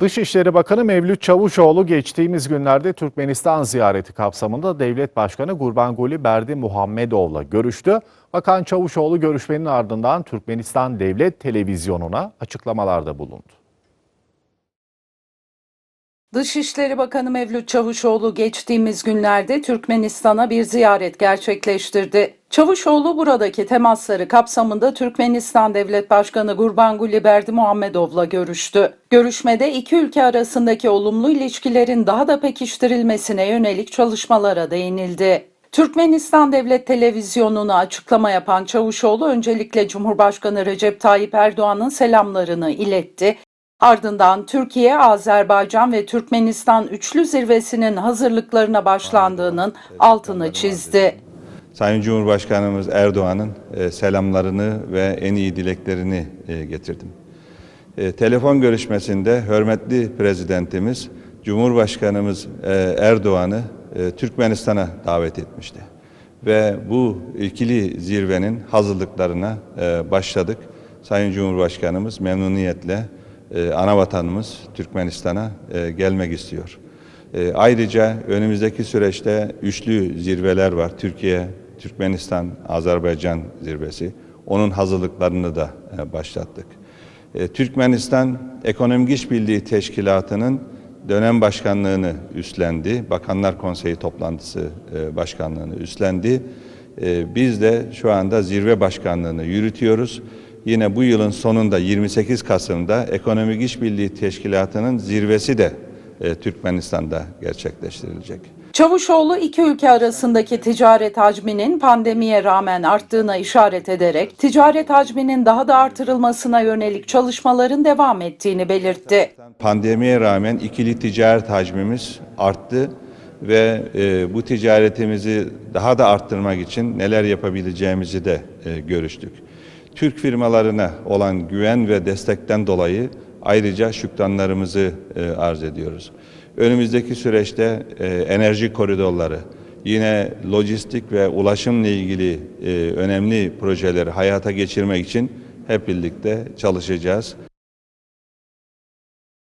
Dışişleri Bakanı Mevlüt Çavuşoğlu geçtiğimiz günlerde Türkmenistan ziyareti kapsamında Devlet Başkanı Gurbanguly Berdi Muhammedov'la görüştü. Bakan Çavuşoğlu görüşmenin ardından Türkmenistan Devlet Televizyonu'na açıklamalarda bulundu. Dışişleri Bakanı Mevlüt Çavuşoğlu geçtiğimiz günlerde Türkmenistan'a bir ziyaret gerçekleştirdi. Çavuşoğlu buradaki temasları kapsamında Türkmenistan Devlet Başkanı Gurbanguly Berdimuhamedov'la görüştü. Görüşmede iki ülke arasındaki olumlu ilişkilerin daha da pekiştirilmesine yönelik çalışmalara değinildi. Türkmenistan Devlet Televizyonu'na açıklama yapan Çavuşoğlu öncelikle Cumhurbaşkanı Recep Tayyip Erdoğan'ın selamlarını iletti. Ardından Türkiye, Azerbaycan ve Türkmenistan üçlü zirvesinin hazırlıklarına başlandığının altını çizdi. Sayın Cumhurbaşkanımız Erdoğan'ın e, selamlarını ve en iyi dileklerini e, getirdim. E, Telefon görüşmesinde hürmetli prezidentimiz Cumhurbaşkanımız Erdoğan'ı Türkmenistan'a davet etmişti. Ve bu ikili zirvenin hazırlıklarına başladık. Sayın Cumhurbaşkanımız memnuniyetle ana vatanımız Türkmenistan'a gelmek istiyor. Ayrıca önümüzdeki süreçte üçlü zirveler var. Türkiye, Türkmenistan, Azerbaycan zirvesi. Onun hazırlıklarını da e, başlattık. E, Türkmenistan Ekonomik İşbirliği Teşkilatı'nın dönem başkanlığını üstlendi. Bakanlar Konseyi toplantısı e, başkanlığını üstlendi. Biz de şu anda zirve başkanlığını yürütüyoruz. Yine bu yılın sonunda 28 Kasım'da Ekonomik İşbirliği Teşkilatı'nın zirvesi de Türkmenistan'da gerçekleştirilecek. Çavuşoğlu iki ülke arasındaki ticaret hacminin pandemiye rağmen arttığına işaret ederek ticaret hacminin daha da artırılmasına yönelik çalışmaların devam ettiğini belirtti. Pandemiye rağmen ikili ticaret hacmimiz arttı ve e, bu ticaretimizi daha da arttırmak için neler yapabileceğimizi de e, görüştük. Türk firmalarına olan güven ve destekten dolayı ayrıca şükranlarımızı e, arz ediyoruz. Önümüzdeki süreçte e, enerji koridorları, yine lojistik ve ulaşımla ilgili e, önemli projeleri hayata geçirmek için hep birlikte çalışacağız.